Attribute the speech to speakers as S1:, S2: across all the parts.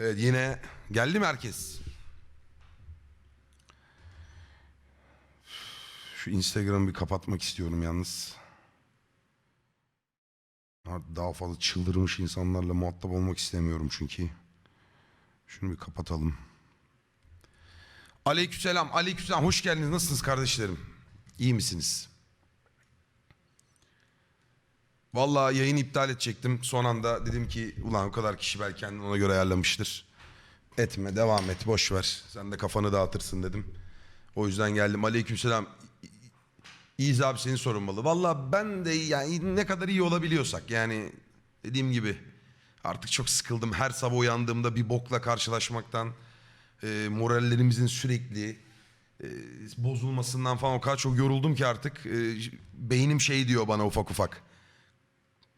S1: Evet yine geldi mi herkes? Şu Instagram'ı bir kapatmak istiyorum yalnız. Daha fazla çıldırmış insanlarla muhatap olmak istemiyorum çünkü. Şunu bir kapatalım. Aleykümselam, aleykümselam. Hoş geldiniz. Nasılsınız kardeşlerim? İyi misiniz? Vallahi yayını iptal edecektim. Son anda dedim ki ulan o kadar kişi belki kendini ona göre ayarlamıştır. Etme devam et boş ver. Sen de kafanı dağıtırsın dedim. O yüzden geldim. Aleykümselam. İyiyiz abi senin sorunmalı. Vallahi ben de yani ne kadar iyi olabiliyorsak yani dediğim gibi artık çok sıkıldım. Her sabah uyandığımda bir bokla karşılaşmaktan e, morallerimizin sürekli e, bozulmasından falan o kadar çok yoruldum ki artık e, beynim şey diyor bana ufak ufak.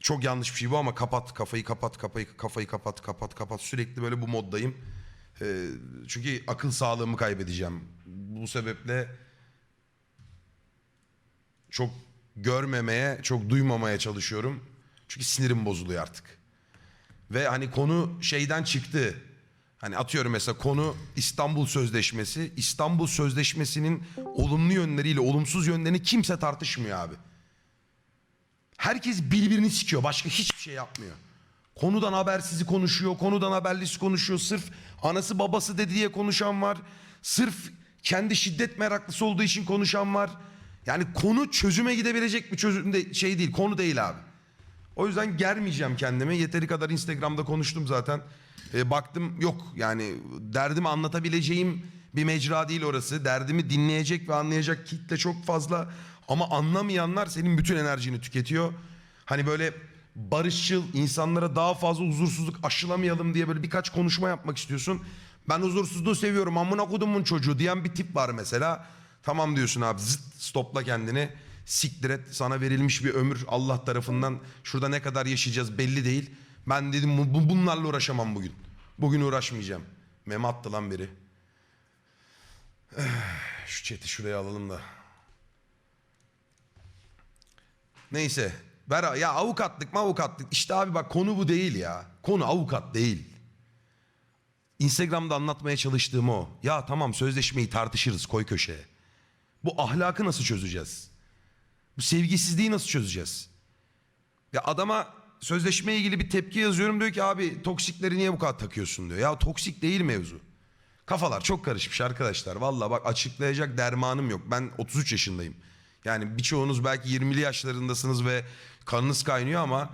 S1: Çok yanlış bir şey bu ama kapat kafayı kapat kafayı kafayı kapat kapat kapat sürekli böyle bu moddayım. Ee, çünkü akıl sağlığımı kaybedeceğim. Bu sebeple çok görmemeye, çok duymamaya çalışıyorum. Çünkü sinirim bozuluyor artık. Ve hani konu şeyden çıktı. Hani atıyorum mesela konu İstanbul Sözleşmesi. İstanbul Sözleşmesi'nin olumlu yönleriyle olumsuz yönlerini kimse tartışmıyor abi. Herkes birbirini sikiyor. Başka hiçbir şey yapmıyor. Konudan habersizi konuşuyor. Konudan haberlisi konuşuyor. Sırf anası babası dedi diye konuşan var. Sırf kendi şiddet meraklısı olduğu için konuşan var. Yani konu çözüme gidebilecek bir çözüm de, şey değil. Konu değil abi. O yüzden germeyeceğim kendimi. Yeteri kadar Instagram'da konuştum zaten. E, baktım yok yani derdimi anlatabileceğim bir mecra değil orası. Derdimi dinleyecek ve anlayacak kitle çok fazla. Ama anlamayanlar senin bütün enerjini tüketiyor. Hani böyle barışçıl insanlara daha fazla huzursuzluk aşılamayalım diye böyle birkaç konuşma yapmak istiyorsun. Ben huzursuzluğu seviyorum amına kodumun çocuğu diyen bir tip var mesela. Tamam diyorsun abi zıt stopla kendini. Siktir et sana verilmiş bir ömür Allah tarafından şurada ne kadar yaşayacağız belli değil. Ben dedim bu- bu- bunlarla uğraşamam bugün. Bugün uğraşmayacağım. Meme attı lan biri. Şu chat'i şuraya alalım da. Neyse. Ver, ya avukatlık mı avukatlık. İşte abi bak konu bu değil ya. Konu avukat değil. Instagram'da anlatmaya çalıştığım o. Ya tamam sözleşmeyi tartışırız koy köşeye. Bu ahlakı nasıl çözeceğiz? Bu sevgisizliği nasıl çözeceğiz? Ya adama sözleşmeye ilgili bir tepki yazıyorum diyor ki abi toksikleri niye bu kadar takıyorsun diyor. Ya toksik değil mevzu. Kafalar çok karışmış arkadaşlar. Valla bak açıklayacak dermanım yok. Ben 33 yaşındayım. Yani birçoğunuz belki 20'li yaşlarındasınız ve kanınız kaynıyor ama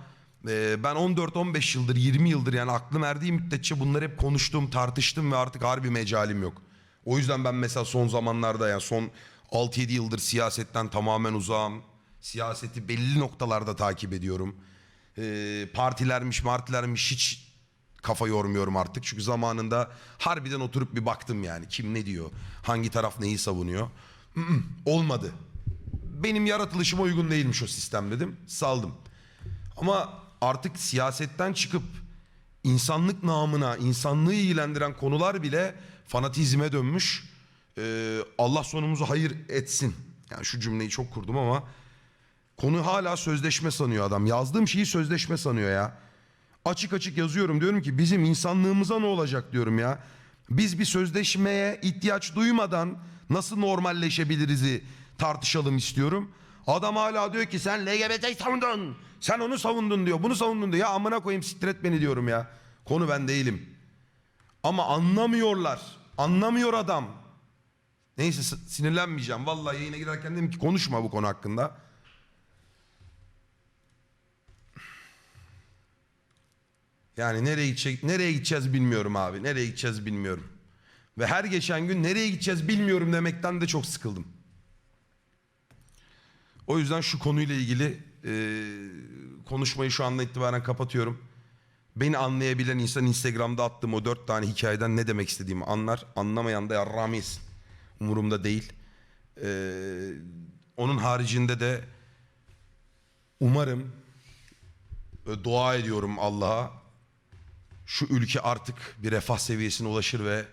S1: e, ben 14-15 yıldır 20 yıldır yani aklım erdiği müddetçe bunları hep konuştum tartıştım ve artık harbi mecalim yok. O yüzden ben mesela son zamanlarda yani son 6-7 yıldır siyasetten tamamen uzağım. Siyaseti belli noktalarda takip ediyorum. E, partilermiş martilermiş hiç kafa yormuyorum artık. Çünkü zamanında harbiden oturup bir baktım yani. Kim ne diyor? Hangi taraf neyi savunuyor? Olmadı. Benim yaratılışıma uygun değilmiş o sistem dedim. Saldım. Ama artık siyasetten çıkıp insanlık namına, insanlığı ilgilendiren konular bile fanatizme dönmüş. Ee, Allah sonumuzu hayır etsin. Yani şu cümleyi çok kurdum ama konu hala sözleşme sanıyor adam. Yazdığım şeyi sözleşme sanıyor ya. Açık açık yazıyorum diyorum ki bizim insanlığımıza ne olacak diyorum ya. Biz bir sözleşmeye ihtiyaç duymadan nasıl normalleşebiliriz'i tartışalım istiyorum. Adam hala diyor ki sen LGBT'yi savundun. Sen onu savundun diyor. Bunu savundun diyor. Ya amına koyayım siktir et beni diyorum ya. Konu ben değilim. Ama anlamıyorlar. Anlamıyor adam. Neyse sinirlenmeyeceğim. Vallahi yayına girerken dedim ki konuşma bu konu hakkında. Yani nereye gidecek, nereye gideceğiz bilmiyorum abi. Nereye gideceğiz bilmiyorum. Ve her geçen gün nereye gideceğiz bilmiyorum demekten de çok sıkıldım. O yüzden şu konuyla ilgili e, konuşmayı şu anda itibaren kapatıyorum. Beni anlayabilen insan Instagram'da attığım o dört tane hikayeden ne demek istediğimi anlar. Anlamayan da yarrağımı yesin. Umurumda değil. E, onun haricinde de umarım ve dua ediyorum Allah'a şu ülke artık bir refah seviyesine ulaşır ve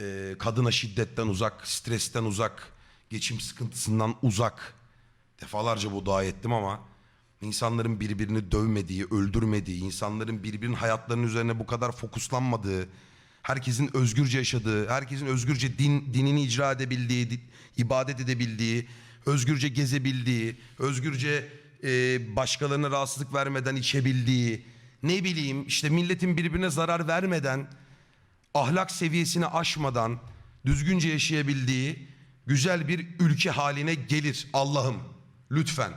S1: e, kadına şiddetten uzak, stresten uzak, geçim sıkıntısından uzak. Defalarca bu dua ettim ama insanların birbirini dövmediği, öldürmediği, insanların birbirinin hayatlarının üzerine bu kadar fokuslanmadığı, herkesin özgürce yaşadığı, herkesin özgürce din dinini icra edebildiği, di- ibadet edebildiği, özgürce gezebildiği, özgürce e, başkalarına rahatsızlık vermeden içebildiği, ne bileyim işte milletin birbirine zarar vermeden, ahlak seviyesini aşmadan düzgünce yaşayabildiği güzel bir ülke haline gelir Allah'ım lütfen.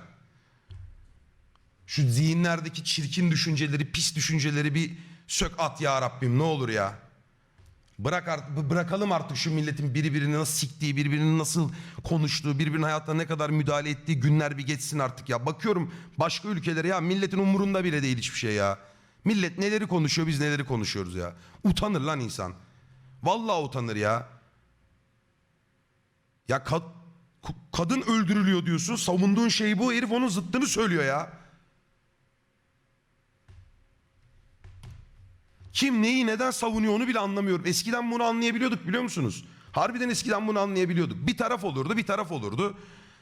S1: Şu zihinlerdeki çirkin düşünceleri, pis düşünceleri bir sök at ya Rabbim ne olur ya. Bırak artık, bırakalım artık şu milletin birbirini nasıl siktiği, birbirini nasıl konuştuğu, birbirinin hayatına ne kadar müdahale ettiği günler bir geçsin artık ya. Bakıyorum başka ülkelere ya milletin umurunda bile değil hiçbir şey ya. Millet neleri konuşuyor biz neleri konuşuyoruz ya. Utanır lan insan. Vallahi utanır ya. Ya ku- kadın öldürülüyor diyorsun. Savunduğun şey bu. Herif onun zıttını söylüyor ya. Kim neyi neden savunuyor onu bile anlamıyorum. Eskiden bunu anlayabiliyorduk biliyor musunuz? Harbiden eskiden bunu anlayabiliyorduk. Bir taraf olurdu bir taraf olurdu.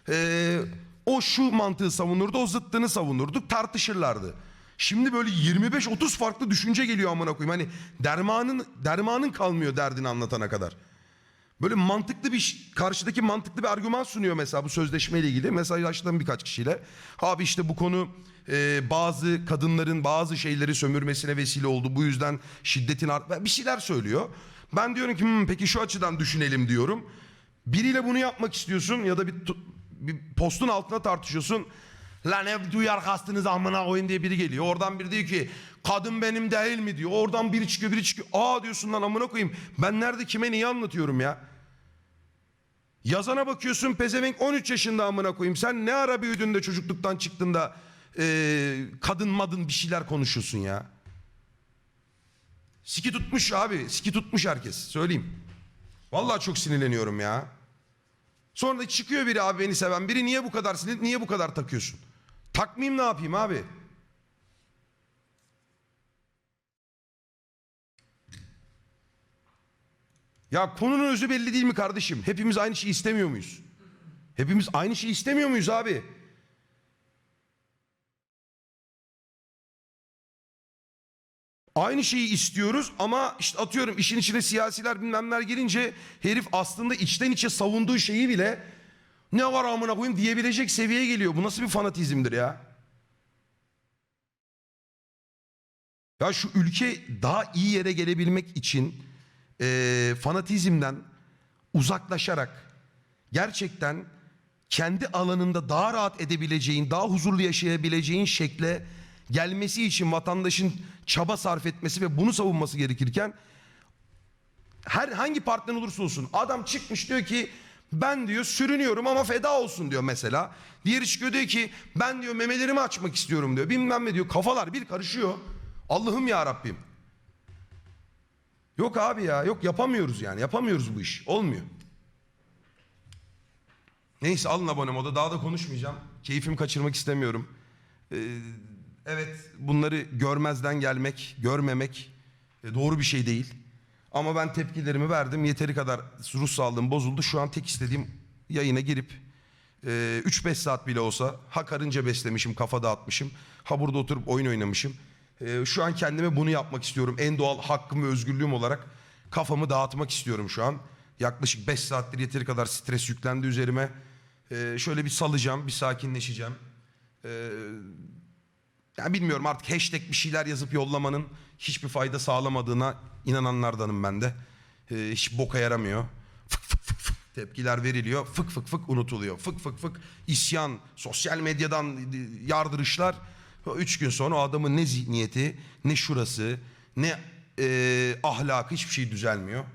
S1: Ee, o şu mantığı savunurdu o zıttını savunurdu tartışırlardı. Şimdi böyle 25-30 farklı düşünce geliyor amına koyayım. Hani dermanın dermanın kalmıyor derdini anlatana kadar. Böyle mantıklı bir karşıdaki mantıklı bir argüman sunuyor mesela bu sözleşmeyle ilgili. Mesajlaştım birkaç kişiyle. Abi işte bu konu e, bazı kadınların bazı şeyleri sömürmesine vesile oldu. Bu yüzden şiddetin art bir şeyler söylüyor. Ben diyorum ki "Hmm, peki şu açıdan düşünelim diyorum. Biriyle bunu yapmak istiyorsun ya da bir, bir postun altına tartışıyorsun. Lan ev duyar kastınız amına koyun diye biri geliyor. Oradan biri diyor ki kadın benim değil mi diyor. Oradan biri çıkıyor biri çıkıyor. Aa diyorsun lan amına koyayım. Ben nerede kime neyi anlatıyorum ya. Yazana bakıyorsun pezevenk 13 yaşında amına koyayım. Sen ne ara büyüdün de çocukluktan çıktın da eee, kadın madın bir şeyler konuşuyorsun ya. Siki tutmuş abi. Siki tutmuş herkes. Söyleyeyim. Vallahi çok sinirleniyorum ya. Sonra da çıkıyor biri abi beni seven biri. Niye bu kadar sinir, niye bu kadar takıyorsun? Takmayayım ne yapayım abi? Ya konunun özü belli değil mi kardeşim? Hepimiz aynı şeyi istemiyor muyuz? Hepimiz aynı şeyi istemiyor muyuz abi? Aynı şeyi istiyoruz ama işte atıyorum işin içine siyasiler bilmemler girince herif aslında içten içe savunduğu şeyi bile ne var amına koyayım diyebilecek seviyeye geliyor. Bu nasıl bir fanatizmdir ya? Ya şu ülke daha iyi yere gelebilmek için eee, fanatizmden uzaklaşarak gerçekten kendi alanında daha rahat edebileceğin, daha huzurlu yaşayabileceğin şekle gelmesi için vatandaşın çaba sarf etmesi ve bunu savunması gerekirken her hangi partiden olursa olsun adam çıkmış diyor ki ben diyor sürünüyorum ama feda olsun diyor mesela. Diğeri çıkıyor diyor ki ben diyor memelerimi açmak istiyorum diyor. Bilmem ne diyor. Kafalar bir karışıyor. Allah'ım ya Rabbim. Yok abi ya yok yapamıyoruz yani yapamıyoruz bu iş. Olmuyor. Neyse alın abone moda daha da konuşmayacağım. Keyfimi kaçırmak istemiyorum. Ee, evet bunları görmezden gelmek, görmemek e, doğru bir şey değil. Ama ben tepkilerimi verdim. Yeteri kadar ruh sağlığım bozuldu. Şu an tek istediğim yayına girip e, 3-5 saat bile olsa ha karınca beslemişim, kafa dağıtmışım. Ha burada oturup oyun oynamışım. E, şu an kendime bunu yapmak istiyorum. En doğal hakkım ve özgürlüğüm olarak kafamı dağıtmak istiyorum şu an. Yaklaşık 5 saattir yeteri kadar stres yüklendi üzerime. E, şöyle bir salacağım, bir sakinleşeceğim. E, yani bilmiyorum artık hashtag bir şeyler yazıp yollamanın hiçbir fayda sağlamadığına inananlardanım ben de. Ee, hiç boka yaramıyor. Fık fık fık fık tepkiler veriliyor. Fık fık fık unutuluyor. Fık fık fık isyan, sosyal medyadan yardırışlar. Üç gün sonra o adamın ne zihniyeti, ne şurası, ne e, ahlakı hiçbir şey düzelmiyor.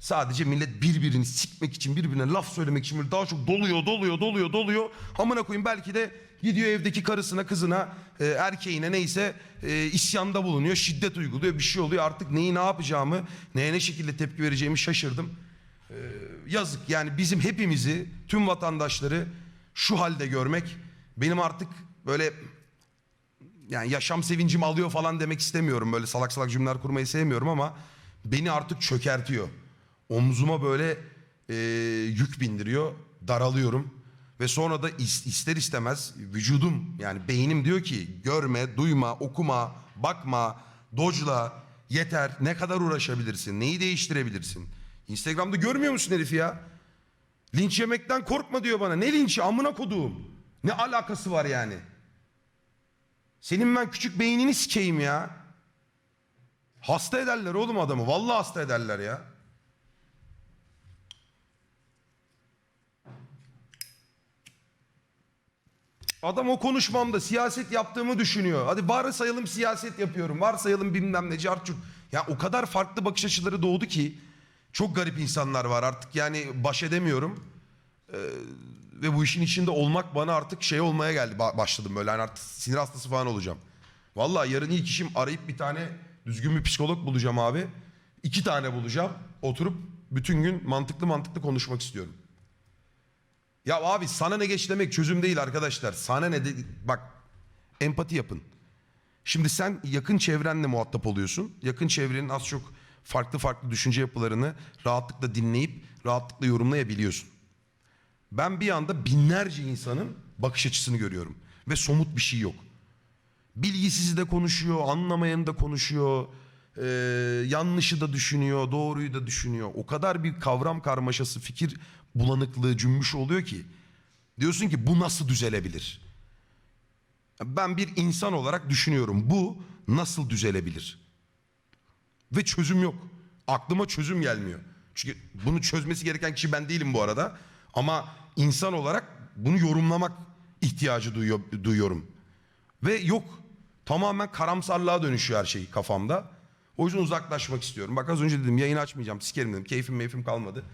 S1: Sadece millet birbirini sikmek için, birbirine laf söylemek için böyle daha çok doluyor, doluyor, doluyor, doluyor. Amına koyayım belki de gidiyor evdeki karısına, kızına, e, erkeğine neyse e, isyanda bulunuyor, şiddet uyguluyor, bir şey oluyor. Artık neyi ne yapacağımı, neye ne şekilde tepki vereceğimi şaşırdım. E, yazık yani bizim hepimizi, tüm vatandaşları şu halde görmek benim artık böyle yani yaşam sevincimi alıyor falan demek istemiyorum. Böyle salak salak cümleler kurmayı sevmiyorum ama beni artık çökertiyor. Omzuma böyle e, yük bindiriyor. Daralıyorum. Ve sonra da is- ister istemez vücudum yani beynim diyor ki görme, duyma, okuma, bakma, dojla, Yeter. Ne kadar uğraşabilirsin? Neyi değiştirebilirsin? Instagram'da görmüyor musun herifi ya? Linç yemekten korkma diyor bana. Ne linçi amına koduğum? Ne alakası var yani? Senin ben küçük beynini sikeyim ya. Hasta ederler oğlum adamı. Vallahi hasta ederler ya. Adam o konuşmamda siyaset yaptığımı düşünüyor. Hadi varsayalım siyaset yapıyorum. Varsayalım bilmem ne carçurt. Ya o kadar farklı bakış açıları doğdu ki çok garip insanlar var artık yani baş edemiyorum. Ee, ve bu işin içinde olmak bana artık şey olmaya geldi. Ba- başladım böyle hani artık sinir hastası falan olacağım. Vallahi yarın ilk işim arayıp bir tane düzgün bir psikolog bulacağım abi. İki tane bulacağım. Oturup bütün gün mantıklı mantıklı konuşmak istiyorum. Ya abi sana ne geç demek çözüm değil arkadaşlar. Sana ne de bak empati yapın. Şimdi sen yakın çevrenle muhatap oluyorsun. Yakın çevrenin az çok farklı farklı düşünce yapılarını rahatlıkla dinleyip rahatlıkla yorumlayabiliyorsun. Ben bir anda binlerce insanın bakış açısını görüyorum ve somut bir şey yok. Bilgisizi de konuşuyor, anlamayanı da konuşuyor, eee, yanlışı da düşünüyor, doğruyu da düşünüyor. O kadar bir kavram karmaşası, fikir bulanıklığı cümbüş oluyor ki. Diyorsun ki bu nasıl düzelebilir? Ben bir insan olarak düşünüyorum. Bu nasıl düzelebilir? Ve çözüm yok. Aklıma çözüm gelmiyor. Çünkü bunu çözmesi gereken kişi ben değilim bu arada. Ama insan olarak bunu yorumlamak ihtiyacı duyuyor, duyuyorum. Ve yok. Tamamen karamsarlığa dönüşüyor her şey kafamda. O yüzden uzaklaşmak istiyorum. Bak az önce dedim yayın açmayacağım. Sikerim dedim. Keyfim meyfim kalmadı.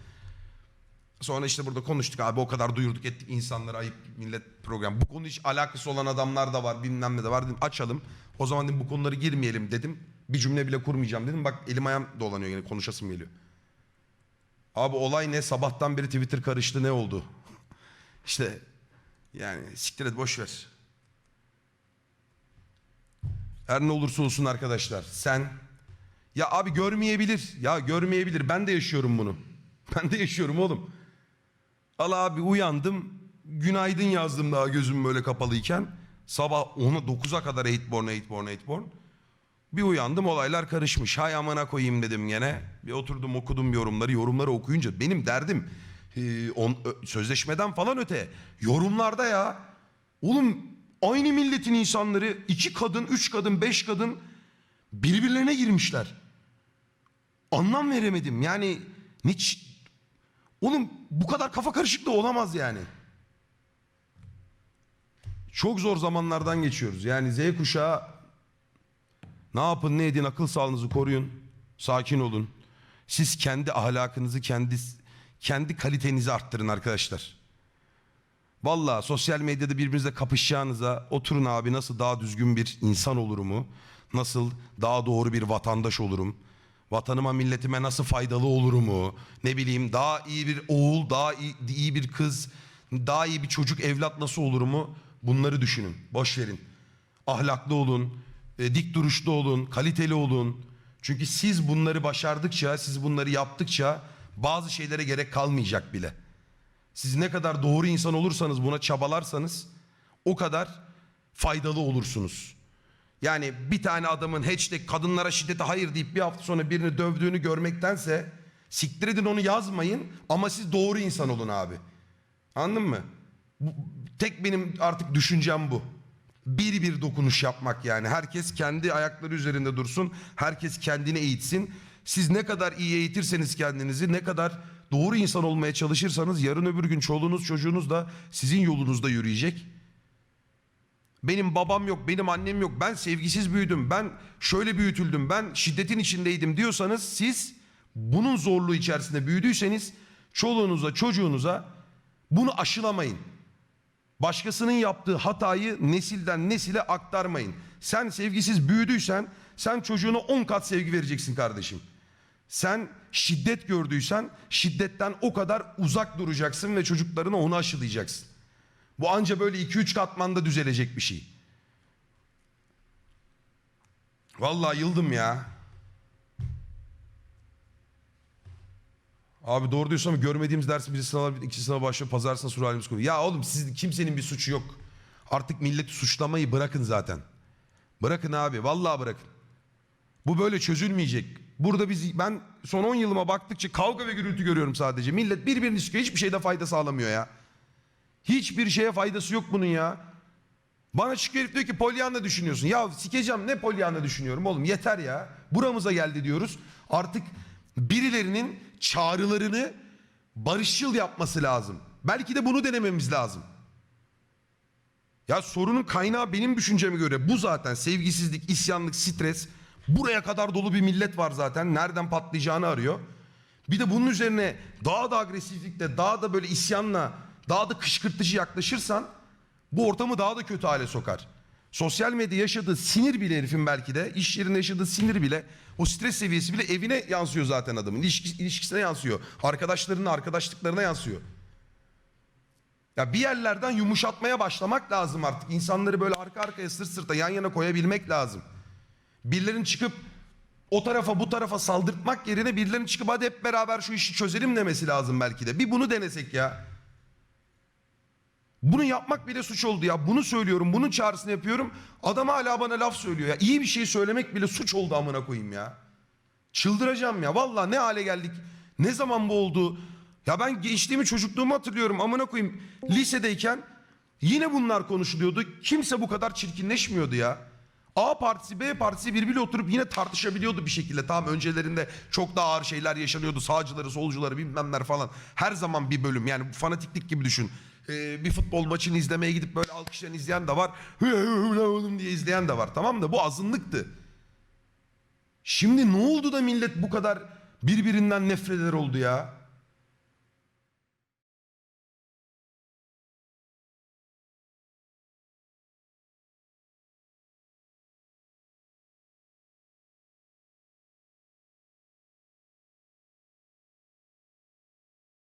S1: Sonra işte burada konuştuk abi o kadar duyurduk ettik insanlara ayıp millet program. Bu konu hiç alakası olan adamlar da var bilmem ne de var dedim açalım. O zaman dedim bu konuları girmeyelim dedim. Bir cümle bile kurmayacağım dedim. Bak elim ayağım dolanıyor yine konuşasım geliyor. Abi olay ne sabahtan beri Twitter karıştı ne oldu? İşte yani siktir et boş ver. Her ne olursa olsun arkadaşlar sen ya abi görmeyebilir ya görmeyebilir ben de yaşıyorum bunu. Ben de yaşıyorum oğlum. Al abi uyandım. Günaydın yazdım daha gözüm böyle kapalıyken. Sabah 10'a 9'a kadar Eightborn, Eightborn, Eightborn. Bir uyandım olaylar karışmış. Hay amına koyayım dedim gene. Bir oturdum okudum yorumları. Yorumları okuyunca benim derdim e, on, sözleşmeden falan öte. Yorumlarda ya. Oğlum aynı milletin insanları iki kadın, üç kadın, beş kadın birbirlerine girmişler. Anlam veremedim. Yani ne Oğlum bu kadar kafa karışıklığı olamaz yani. Çok zor zamanlardan geçiyoruz. Yani Z kuşağı ne yapın ne edin akıl sağlığınızı koruyun. Sakin olun. Siz kendi ahlakınızı kendi kendi kalitenizi arttırın arkadaşlar. Vallahi sosyal medyada birbirinizle kapışacağınıza oturun abi nasıl daha düzgün bir insan olurumu, nasıl daha doğru bir vatandaş olurum, vatanıma milletime nasıl faydalı olurumu, ne bileyim daha iyi bir oğul, daha iyi, iyi bir kız, daha iyi bir çocuk evlat nasıl olurumu bunları düşünün. Boş verin. Ahlaklı olun, e, dik duruşlu olun, kaliteli olun. Çünkü siz bunları başardıkça, siz bunları yaptıkça bazı şeylere gerek kalmayacak bile. Siz ne kadar doğru insan olursanız buna çabalarsanız o kadar faydalı olursunuz. Yani bir tane adamın hashtag kadınlara şiddete hayır deyip bir hafta sonra birini dövdüğünü görmektense siktir edin onu yazmayın ama siz doğru insan olun abi. Anladın mı? Bu, tek benim artık düşüncem bu. Bir bir dokunuş yapmak yani. Herkes kendi ayakları üzerinde dursun. Herkes kendini eğitsin. Siz ne kadar iyi eğitirseniz kendinizi, ne kadar doğru insan olmaya çalışırsanız yarın öbür gün çoluğunuz çocuğunuz da sizin yolunuzda yürüyecek. Benim babam yok, benim annem yok, ben sevgisiz büyüdüm, ben şöyle büyütüldüm, ben şiddetin içindeydim diyorsanız siz bunun zorluğu içerisinde büyüdüyseniz çoluğunuza, çocuğunuza bunu aşılamayın. Başkasının yaptığı hatayı nesilden nesile aktarmayın. Sen sevgisiz büyüdüysen sen çocuğuna 10 kat sevgi vereceksin kardeşim. Sen şiddet gördüysen şiddetten o kadar uzak duracaksın ve çocuklarına onu aşılayacaksın. Bu anca böyle 2-3 katmanda düzelecek bir şey. Vallahi yıldım ya. Abi doğru diyorsun ama görmediğimiz dersi bir sınava iki sınava başlıyor pazartesi sur halimiz koyuyor. Ya oğlum siz kimsenin bir suçu yok. Artık milleti suçlamayı bırakın zaten. Bırakın abi vallahi bırakın. Bu böyle çözülmeyecek. Burada biz ben son 10 yılıma baktıkça kavga ve gürültü görüyorum sadece. Millet birbirini sıkıyor hiçbir şeyde fayda sağlamıyor ya. Hiçbir şeye faydası yok bunun ya. Bana çıkıyor herif diyor ki Pollyanna düşünüyorsun. Ya sikeceğim ne Pollyanna düşünüyorum oğlum yeter ya. Buramıza geldi diyoruz. Artık birilerinin çağrılarını barışçıl yapması lazım. Belki de bunu denememiz lazım. Ya sorunun kaynağı benim düşünceme göre bu zaten. Sevgisizlik, isyanlık, stres. Buraya kadar dolu bir millet var zaten. Nereden patlayacağını arıyor. Bir de bunun üzerine daha da agresiflikle, daha da böyle isyanla, daha da kışkırtıcı yaklaşırsan bu ortamı daha da kötü hale sokar. Sosyal medya yaşadığı sinir bile herifin belki de, iş yerinde yaşadığı sinir bile, o stres seviyesi bile evine yansıyor zaten adamın. İlişki, ilişkisine yansıyor. Arkadaşlarının arkadaşlıklarına yansıyor. Ya bir yerlerden yumuşatmaya başlamak lazım artık. İnsanları böyle arka arkaya sırt sırta yan yana koyabilmek lazım. Birilerinin çıkıp o tarafa bu tarafa saldırtmak yerine birilerinin çıkıp hadi hep beraber şu işi çözelim demesi lazım belki de. Bir bunu denesek ya. Bunu yapmak bile suç oldu ya. Bunu söylüyorum, bunun çağrısını yapıyorum. Adam hala bana laf söylüyor ya. İyi bir şey söylemek bile suç oldu amına koyayım ya. Çıldıracağım ya. Vallahi ne hale geldik. Ne zaman bu oldu? Ya ben gençliğimi, çocukluğumu hatırlıyorum. Amına koyayım. Lisedeyken yine bunlar konuşuluyordu. Kimse bu kadar çirkinleşmiyordu ya. A partisi, B partisi birbiriyle oturup yine tartışabiliyordu bir şekilde. Tamam öncelerinde çok daha ağır şeyler yaşanıyordu. Sağcıları, solcuları bilmemler falan. Her zaman bir bölüm yani fanatiklik gibi düşün. Ee, bir futbol maçını izlemeye gidip böyle alkışlayan izleyen de var. oğlum diye izleyen de var. Tamam da bu azınlıktı. Şimdi ne oldu da millet bu kadar birbirinden nefret eder oldu ya?